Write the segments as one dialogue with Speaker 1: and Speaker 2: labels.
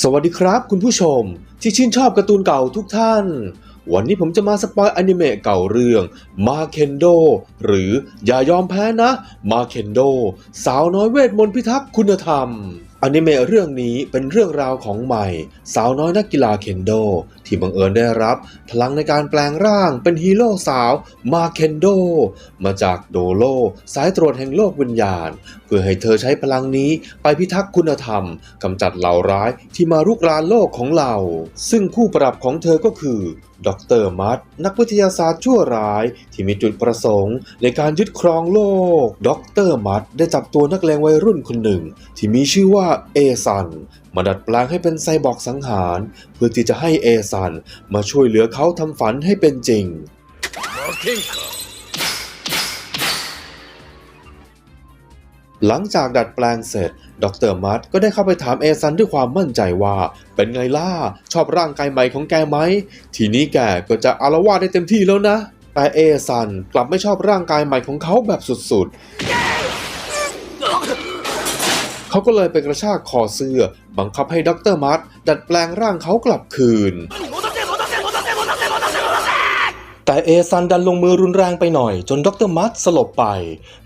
Speaker 1: สวัสดีครับคุณผู้ชมที่ชื่นชอบการ์ตูนเก่าทุกท่าน วันนี้ผมจะมาสปอยอนิเมะเก่าเรื่องมาเคนโดหรืออย่ายอมแพ้นะมาเคนโดสาวน้อยเวทมนต์พิทักษ์คุณธรรมอนิเมะเรื่องนี้เป็นเรื่องราวของใหม่ สาวน้อยนักกีฬาเคนโด ที่บังเอิญได้รับ พลังในการแปลงร่างเป็นฮีโร่สาวมาเคนโด มาจากโดโลสายตรวจแห่งโลกวิญญาณ พื่อให้เธอใช้พลังนี้ไปพิทักษ์คุณธรรมกำจัดเหล่าร้ายที่มารุกรานโลกของเรา ซึ่งคู่ปรับของเธอก็คือดรมัดนักวิทยาศาสตร์ชั่วร้าย ที่มีจุดประสงค์ในการยึดครองโลก ดรมัดได้จับตัวนักเลงวัยรุ่นคนหนึ่ง ที่มีชื่อว่าเอซันมาดัดแปลงให้เป็นไซบอร์กสังหาร เพื่อที่จะให้เอซันมาช่วยเหลือเขาทำฝันให้เป็นจริง หลังจากดัดแปลงเสร็จ ดรมัดก็ได้เข้าไปถามเอซันด้วยความมั่นใจว่า เป็นไงล่ะ ชอบร่างกายใหม่ของแกไหม ทีนี้แกก็จะอารวาสได้เต็มที่แล้วนะ แต่เอซันกลับไม่ชอบร่างกายใหม่ของเขาแบบสุดๆ เขาก็เลยไปกระชากคอเสื้อ บังคับให้ดรมัดดัดแปลงร่างเขากลับคืน แต่เอซันดันลงมือรุนแรงไปหน่อย จนดรมัดสลบไป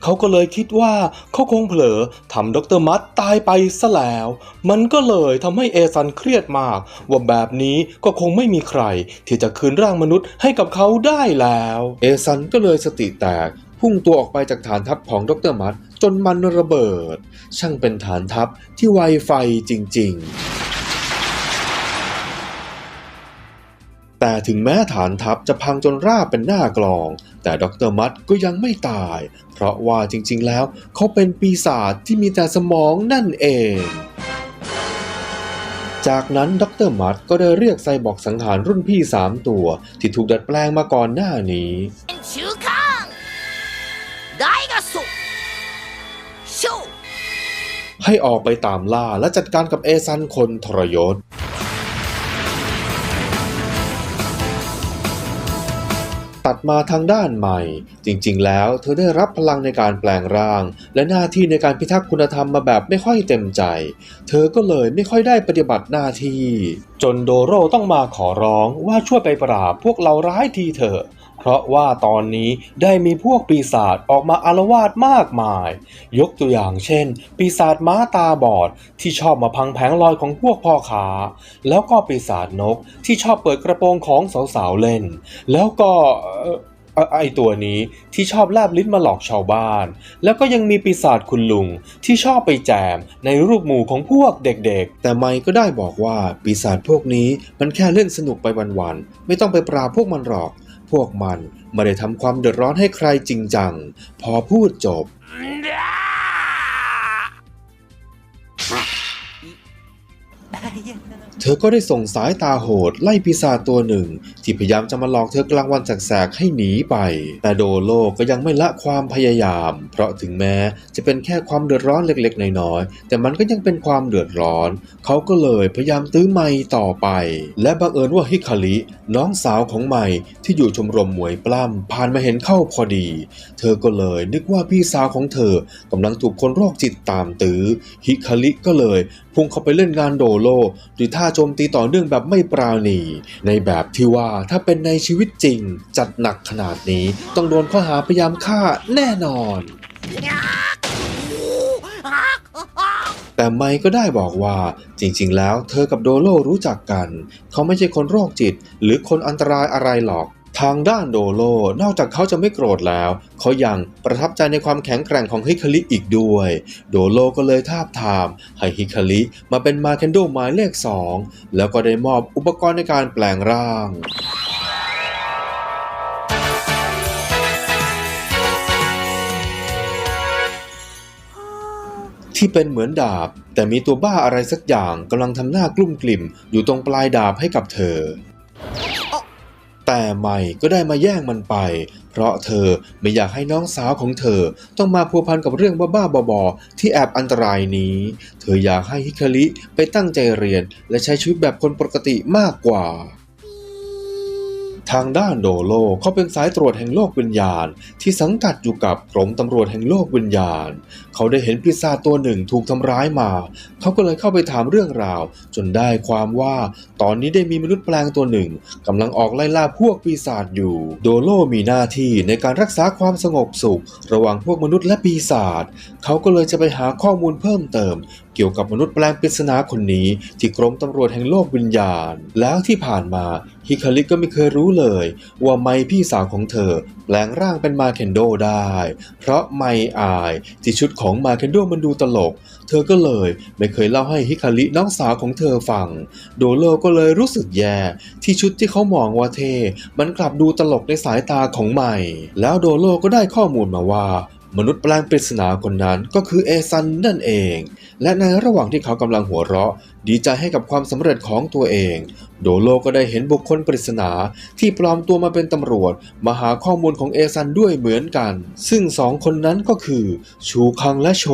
Speaker 1: เขาก็เลยคิดว่าเขาคงเผลอทำดรมัดตายไปซะแล้ว มันก็เลยทำให้เอซันเครียดมาก ว่าแบบนี้ก็คงไม่มีใคร ที่จะคืนร่างมนุษย์ให้กับเขาได้แล้ว เอซันก็เลยสติแตก พุ่งตัวออกไปจากฐานทัพของดรมัดจนมันระเบิด ช่างเป็นฐานทัพที่ไวไฟจริง ๆ แต่ถึงแม้ฐานทัพจะพังจนราบเป็นหน้ากลอง แต่ด็อกเตอร์มัดก็ยังไม่ตาย เพราะว่าจริงๆแล้วเขาเป็นปีศาจที่มีแต่สมองนั่นเองจากนั้นด็อกเตอร์มัดก็ได้เรียกไซบอร์กสังหารรุ่นพี่ 3 ตัว ที่ถูกดัดแปลงมาก่อนหน้านี้ ให้ออกไปตามล่าและจัดการกับเอซันคนทรยศ ตัดมาทางด้านใหม่ จริงๆ แล้วเธอได้รับพลังในการแปลงร่าง และหน้าที่ในการพิทักษ์คุณธรรมมาแบบไม่ค่อยเต็มใจ เธอก็เลยไม่ค่อยได้ปฏิบัติหน้าที่ จนโดโรต้องมาขอร้องว่าช่วยไปปราบพวกเราร้ายทีเถอะ ราะว่าตอนนี้ได้มีพวกปีศาจออกมาอารวาสมากมาย ยกตัวอย่างเช่น ปีศาจม้าตาบอดที่ชอบมาพังแผงลอยของพวกพ่อค้าแล้วก็ปีศาจนกที่ชอบเปิดกระโปรงของสาวๆเล่น แล้วก็ไอตัวนี้ที่ชอบแลบลิ้นมาหลอกชาวบ้าน แล้วก็ยังมีปีศาจคุณลุงที่ชอบไปแจมในรูปหมู่ของพวกเด็กๆ แต่ไม่ก็ได้บอกว่าปีศาจพวกนี้มันแค่เล่นสนุกไปวันๆ ไม่ต้องไปปราบพวกมันหรอก พวกมันไม่ได้ทำความเดือดร้อนให้ใครจริงจัง พอพูดจบ เธอก็ได้ส่งสายตาโหดไล่ปีศาจตัวหนึ่ง ที่พยายามจะมาหลอกเธอกลางวันแสกๆให้หนีไป แต่โดโลก็ยังไม่ละความพยายาม เพราะถึงแม้จะเป็นแค่ความเดือดร้อนเล็กๆน้อยๆแต่มันก็ยังเป็นความเดือดร้อน เขาก็เลยพยายามตื้อไม่ต่อไป และบังเอิญว่าฮิคาริน้องสาวของไม่ที่อยู่ชมรมมวยปล้ำผ่านมาเห็นเข้าพอดี เธอก็เลยนึกว่าพี่สาวของเธอกำลังถูกคนโรคจิตตามตื้อฮิคาริก็เลย พุ่งเข้าไปเล่นงานโดโลด้วยท่าโจมตีต่อเนื่องแบบไม่ปราณี ในแบบที่ว่าถ้าเป็นในชีวิตจริง จัดหนักขนาดนี้ต้องโดนข้อหาพยายามฆ่าแน่นอน แต่ไมก็ได้บอกว่าจริง ๆ แล้วเธอกับโดโลรู้จักกัน เขาไม่ใช่คนโรคจิต หรือคนอันตรายอะไรหรอก ทางด้านโดโล นอกจากเขาจะไม่โกรธแล้ว เขายังประทับใจในความแข็งแกร่งของฮิคาริอีกด้วย โดโลก็เลยทาบทาม ให้ฮิคาริมาเป็นมาเคนโดหมายเลขสองแล้วก็ได้มอบอุปกรณ์ในการแปลงร่างที่เป็นเหมือนดาบ แต่มีตัวบ้าอะไรสักอย่างกำลังทำหน้ากลุ้มกลิ่มอยู่ตรงปลายดาบให้กับเธอ แต่ไม่ก็ได้มาแย่งมันไป เพราะเธอไม่อยากให้น้องสาวของเธอ ต้องมาพัวพันกับเรื่องบ้าๆบอๆที่แอบอันตรายนี้ เธออยากให้ฮิคาริไปตั้งใจเรียนและใช้ชีวิตแบบคนปกติมากกว่า ทางด้านโดโลเขาเป็นสายตรวจแห่งโลกวิญญาณ ที่สังกัดอยู่กับกรมตำรวจแห่งโลกวิญญาณ เขาได้เห็นปีศาจตัวหนึ่งถูกทำร้ายมา เขาก็เลยเข้าไปถามเรื่องราว จนได้ความว่า ตอนนี้ได้มีมนุษย์แปลงตัวหนึ่งกำลังออกไล่ล่าพวกปีศาจอยู่ โดโลมีหน้าที่ในการรักษาความสงบสุข ระหว่างพวกมนุษย์และปีศาจเขาก็เลยจะไปหาข้อมูลเพิ่มเติม เกี่ยวกับมนุษย์แปลงปริศนาคนนี้ที่กรมตำรวจแห่งโลกวิญญาณ แล้วที่ผ่านมาฮิคาริก็ไม่เคยรู้เลย ว่าไมพี่สาวของเธอ แปลงร่างเป็นมาเคนโดได้ เพราะไมอายที่ชุดของมาเคนโดมันดูตลก เธอก็เลยไม่เคยเล่าให้ฮิคาริน้องสาวของเธอฟัง โดโลก็เลยรู้สึกแย่ที่ชุดที่เขามองว่าเท่มันกลับดูตลกในสายตาของใหม่ แล้วโดโลก็ได้ข้อมูลมาว่า มนุษย์แปลงปริศนาคนนั้นก็คือเอซันนั่นเอง และในระหว่างที่เขากำลังหัวเราะ ดีใจให้กับความสำเร็จของตัวเอง โดโลก็ได้เห็นบุคคลปริศนาที่ปลอมตัวมาเป็นตำรวจ มาหาข้อมูลของเอซันด้วยเหมือนกัน ซึ่งสองคนนั้นก็คือ ชูคังและโช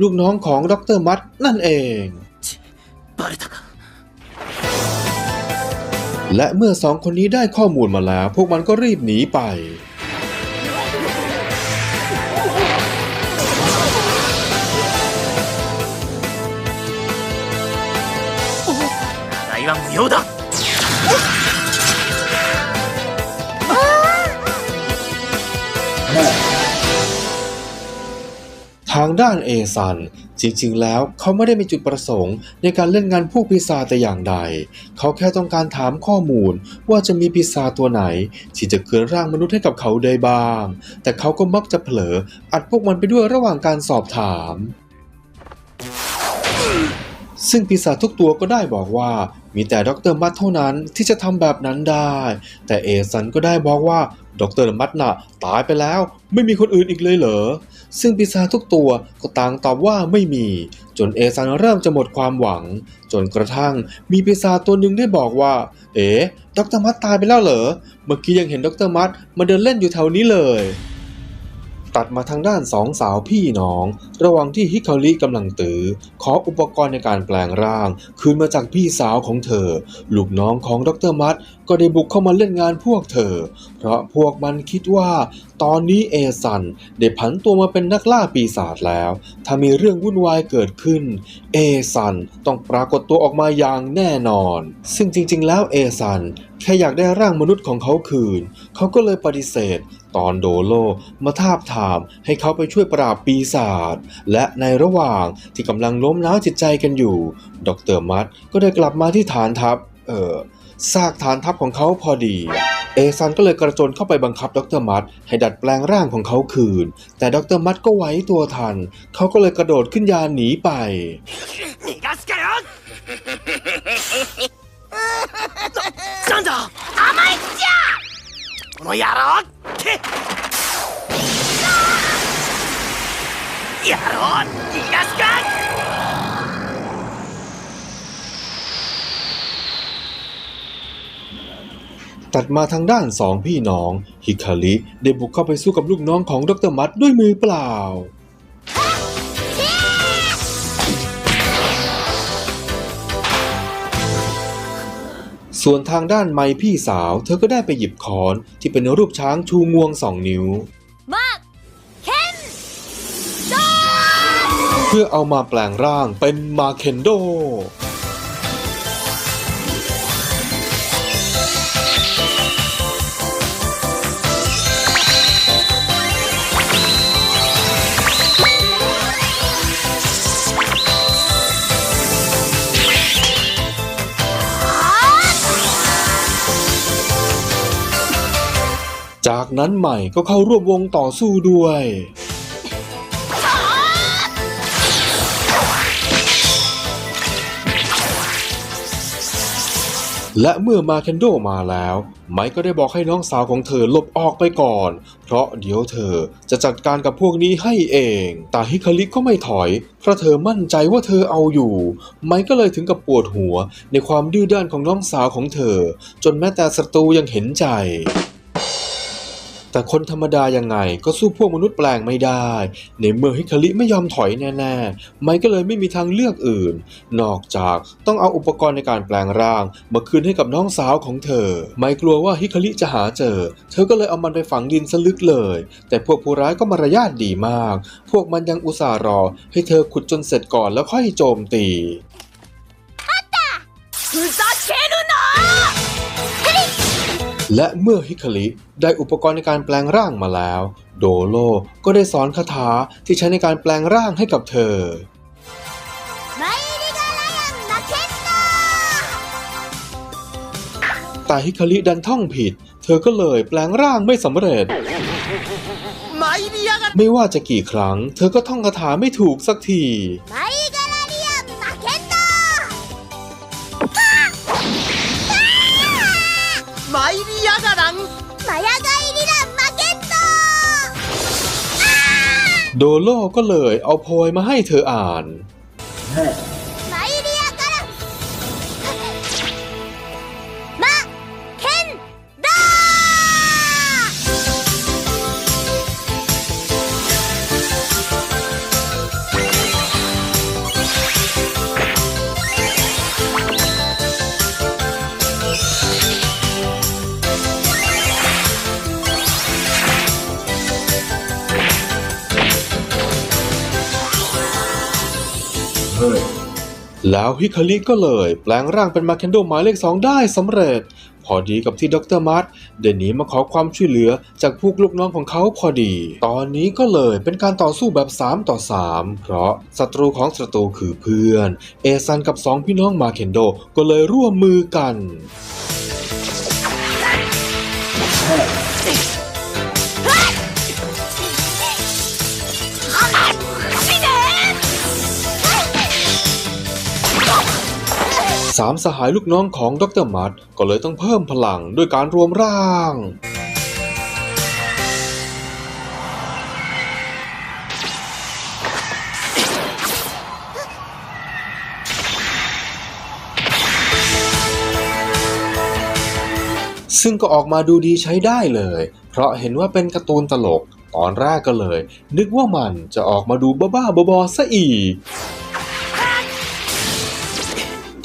Speaker 1: ลูกน้องของดรมัตนั่นเองและเมื่อสองคนนี้ได้ข้อมูลมาแล้ว พวกมันก็รีบหนีไป
Speaker 2: 長居は無用だ
Speaker 1: ทางด้านเอซัน จริงๆ แล้วเขาไม่ได้มีจุดประสงค์ในการเล่นงานพวกปีศาจแต่อย่างใด เขาแค่ต้องการถามข้อมูลว่าจะมีปีศาจตัวไหน ที่จะคืนร่างมนุษย์ให้กับเขาได้บ้าง แต่เขาก็มักจะเผลอ อัดพวกมันไปด้วยระหว่างการสอบถาม ซึ่งปีศาจทุกตัวก็ได้บอกว่า มีแต่ดรมัดเท่านั้นที่จะทำแบบนั้นได้ แต่เอซันก็ได้บอกว่าดรมัดน่ะตายไปแล้ว ไม่มีคนอื่นอีกเลยเหรอ ซึ่งปีศาจทุกตัวก็ต่างตอบว่าไม่มี จนเอซันเริ่มจะหมดความหวัง จนกระทั่งมีปีศาจตัวหนึ่งได้บอกว่า เอ๋ดรมัดตายไปแล้วเหรอ เมื่อกี้ยังเห็นดรมัดมาเดินเล่นอยู่แถวนี้เลย ตัดมาทางด้านสองสาวพี่น้อง ระหว่างที่ฮิคาริกำลังตือ ขออุปกรณ์ในการแปลงร่าง คืนมาจากพี่สาวของเธอ ลูกน้องของดรมัตก็ได้บุกเข้ามาเล่นงานพวกเธอ เพราะพวกมันคิดว่า ตอนนี้เอซันได้ผันตัวมาเป็นนักล่าปีศาจแล้ว ถ้ามีเรื่องวุ่นวายเกิดขึ้น เอซันต้องปรากฏตัวออกมาอย่างแน่นอน ซึ่งจริง ๆ แล้วเอซันแค่อยากได้ร่างมนุษย์ของเขาคืน เขาก็เลยปฏิเสธ ตอนโดโลมาทาบทามให้เขาไปช่วยปราบปีศาจ และในระหว่างที่กำลังล้มล้าวจิตใจกันอยู่ ดรมัดก็ได้กลับมาที่ฐานทัพ เออ ซากฐานทัพของเขาพอดี เอซันก็เลยกระโจนเข้าไปบังคับดรมัดให้ดัดแปลงร่างของเขาคืน แต่ดรมัดก็ไหวตัวทัน เขาก็เลยกระโดดขึ้นยานหนีไป
Speaker 2: 逃がすかよななんだ甘いっちゃこの野郎って野郎逃がすか
Speaker 1: ตัดมาทางด้านสองพี่น้องฮิคาริได้บุกเข้าไปสู้กับลูกน้องของดรมัดด้วยมือเปล่า ส่วนทางด้านไมพี่สาว เธอก็ได้ไปหยิบคอนที่เป็นรูปช้างชูงวงสองนิ้วเพื่อเอามาแปลงร่างเป็นมาเคนโด จากนั้นใหม่ก็เข้าร่วมวงต่อสู้ด้วย และเมื่อมาเคนโดมาแล้ว ไมค์ก็ได้บอกให้น้องสาวของเธอหลบออกไปก่อน เพราะเดี๋ยวเธอจะจัดการกับพวกนี้ให้เอง แต่ฮิคาริก็ไม่ถอย เพราะเธอมั่นใจว่าเธอเอาอยู่ ไมค์ก็เลยถึงกับปวดหัวในความดื้อด้านของน้องสาวของเธอ จนแม้แต่ศัตรูยังเห็นใจ แต่คนธรรมดายังไงก็สู้พวกมนุษย์แปลงไม่ได้ ในเมื่อฮิคาริไม่ยอมถอยแน่ๆ ไมค์ก็เลยไม่มีทางเลือกอื่น นอกจากต้องเอาอุปกรณ์ในการแปลงร่าง มาคืนให้กับน้องสาวของเธอ ไมค์กลัวว่าฮิคาริจะหาเจอ เธอก็เลยเอามันไปฝังดินซะลึกเลย แต่พวกผู้ร้ายก็มารยาทดีมาก พวกมันยังอุตส่าห์รอ ให้เธอขุดจนเสร็จก่อนแล้วค่อยโจมตี
Speaker 2: ふざけるな
Speaker 1: และเมื่อฮิคาริได้อุปกรณ์ในการแปลงร่างมาแล้ว โดโลก็ได้สอนคาถาที่ใช้ในการแปลงร่างให้กับเธอ แต่ฮิคาริดันท่องผิด เธอก็เลยแปลงร่างไม่สำเร็จ ไม่ว่าจะกี่ครั้ง เธอก็ท่องคาถาไม่ถูกสักที
Speaker 2: 参りやがらんマヤガイリラン負けんな
Speaker 1: โดโลก็เลยเอาโพยมาให้เธออ่าน แล้วฮิคาริก็เลยแปลงร่างเป็นมาเคนโดหมายเลขสองได้สำเร็จ พอดีกับที่ดรมัดเดนหนีมาขอความช่วยเหลือจากพวกลูกน้องของเขาพอดี ตอนนี้ก็เลยเป็นการต่อสู้แบบ 3 ต่อ 3 เพราะศัตรูของศัตรูคือเพื่อน เอซันกับสองพี่น้องมาเคนโดก็เลยร่วมมือกัน สามสหายลูกน้องของดรมัดก็เลยต้องเพิ่มพลังด้วยการรวมร่าง ซึ่งก็ออกมาดูดีใช้ได้เลย เพราะเห็นว่าเป็นการ์ตูนตลก ตอนแรกก็เลย นึกว่ามันจะออกมาดูบ้าๆบอๆซะอีก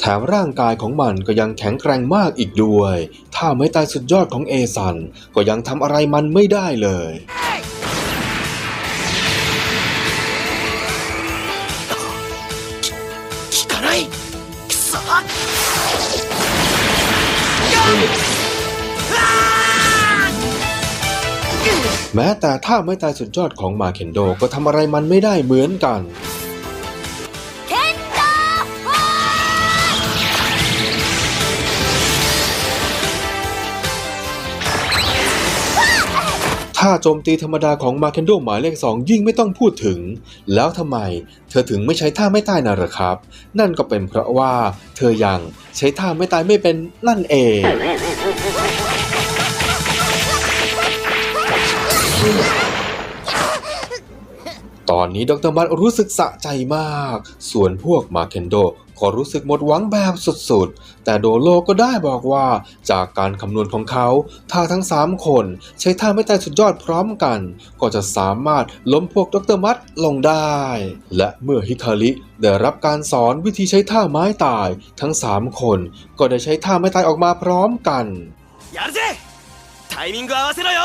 Speaker 1: แถมร่างกายของมันก็ยังแข็งแกร่งมากอีกด้วย ถ้าไม่ตายสุดยอดของเอซัน ก็ยังทำอะไรมันไม่ได้เลยแม้แต่ถ้าไม่ตายสุดยอดของมาเคนโดก็ทำอะไรมันไม่ได้เหมือนกัน ถ้าโจมตีธรรมดาของมาเคนโดหมายเลขสองยิ่งไม่ต้องพูดถึง แล้วทำไมเธอถึงไม่ใช้ท่าไม่ตายน่ะหรอครับ นั่นก็เป็นเพราะว่าเธอยังใช้ท่าไม่ตายไม่เป็นนั่นเองตอนนี้ดรมัดรู้สึกสะใจมาก ส่วนพวกมาเคนโด ก็รู้สึกหมดหวังแบบสุดๆ แต่โดโลก็ได้บอกว่าจากการคำนวณของเขา ถ้าทั้ง 3 คนใช้ท่าไม่ตายสุดยอดพร้อมกัน ก็จะสามารถล้มพวกดรมัดลงได้ และเมื่อฮิคาริได้รับการสอนวิธีใช้ท่าไม้ตาย ทั้ง 3 คนก็ได้ใช้ท่าไม้ตายออกมาพร้อมกัน
Speaker 3: やるぜタイミング合わせろよ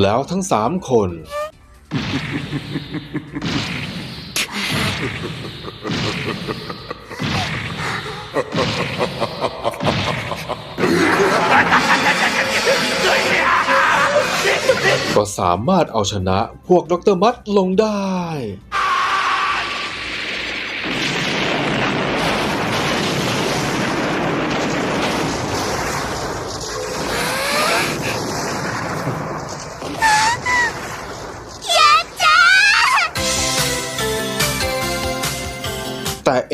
Speaker 1: แล้วทั้งสามคน ก็สามารถเอาชนะพวกดรมัดลงได้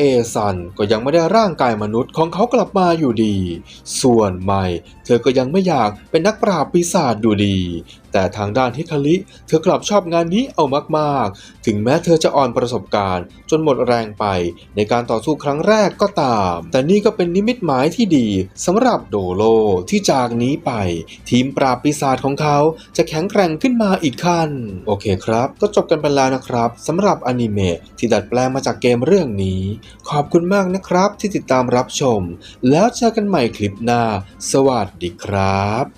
Speaker 1: เอซันก็ยังไม่ได้ร่างกายมนุษย์ของเขากลับมาอยู่ดี ส่วนไม่ ธอก็ยังไม่อยากเป็นนักปราบปีศาจอยู่ดี แต่ทางด้านฮิคาริเธอกลับชอบงานนี้เอามากๆ ถึงแม้เธอจะอ่อนประสบการณ์ จนหมดแรงไปในการต่อสู้ครั้งแรกก็ตาม แต่นี่ก็เป็นนิมิตหมายที่ดีสำหรับโดโลที่จากนี้ไป ทีมปราบปีศาจของเขาจะแข็งแกร่งขึ้นมาอีกขั้น โอเคครับ ก็จบกันไปแล้วนะครับสำหรับอนิเมะที่ดัดแปลงมาจากเกมเรื่องนี้ ขอบคุณมากนะครับที่ติดตามรับชม แล้วเจอกันใหม่คลิปหน้า สวัสดีดีครับ